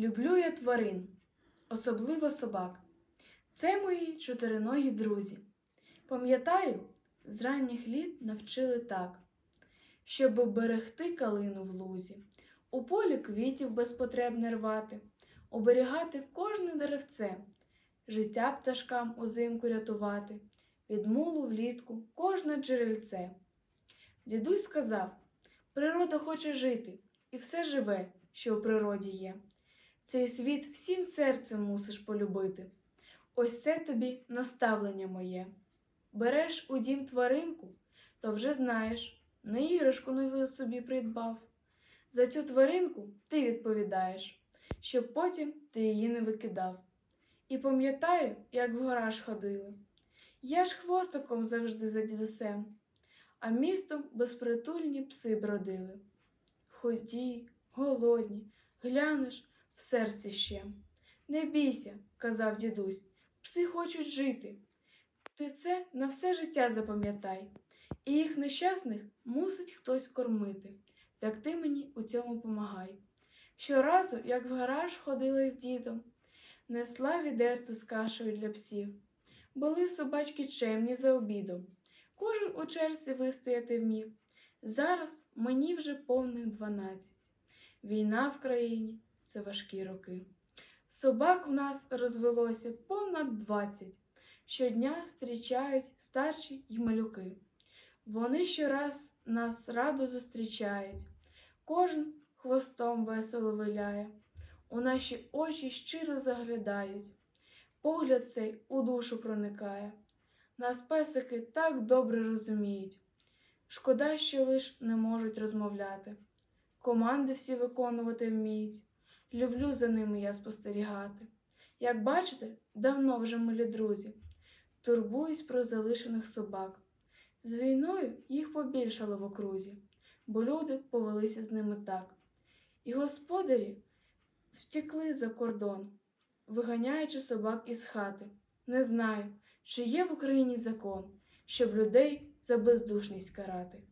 Люблю я тварин, особливо собак. Це мої чотириногі друзі. Пам'ятаю, з ранніх літ навчили так, щоб берегти калину в лузі, у полі квітів безпотребне рвати, оберігати кожне деревце, життя пташкам узимку рятувати, від мулу влітку кожне джерельце. Дідусь сказав: природа хоче жити, і все живе, що у природі є. Цей світ всім серцем мусиш полюбити. Ось це тобі наставлення моє. Береш у дім тваринку, то вже знаєш, не іграшку нову собі придбав. За цю тваринку ти відповідаєш, щоб потім ти її не викидав. І пам'ятаю, як в гараж ходили. Я ж хвостиком завжди за дідусем, а містом безпритульні пси бродили. Ході, голодні, глянеш в серці ще. Не бійся, казав дідусь, пси хочуть жити. Ти це на все життя запам'ятай, і їх нещасних мусить хтось кормити. Так ти мені у цьому помагай. Щоразу, як в гараж ходила з дідом, несла відерце з кашею для псів. Були собачки чемні за обідом. Кожен у черзі вистояти вмів. Зараз мені вже повних дванадцять. Війна в країні це важкі роки. Собак в нас розвелося понад двадцять. Щодня зустрічають старші й малюки. Вони щораз нас радо зустрічають, кожен хвостом весело виляє, у наші очі щиро заглядають, погляд цей у душу проникає. Нас песики так добре розуміють. Шкода, що лиш не можуть розмовляти. Команди всі виконувати вміють. Люблю за ними я спостерігати. Як бачите, давно вже милі друзі, турбуюсь про залишених собак. З війною їх побільшало в окрузі, бо люди повелися з ними так. І господарі втекли за кордон, виганяючи собак із хати. Не знаю, чи є в Україні закон, щоб людей за бездушність карати.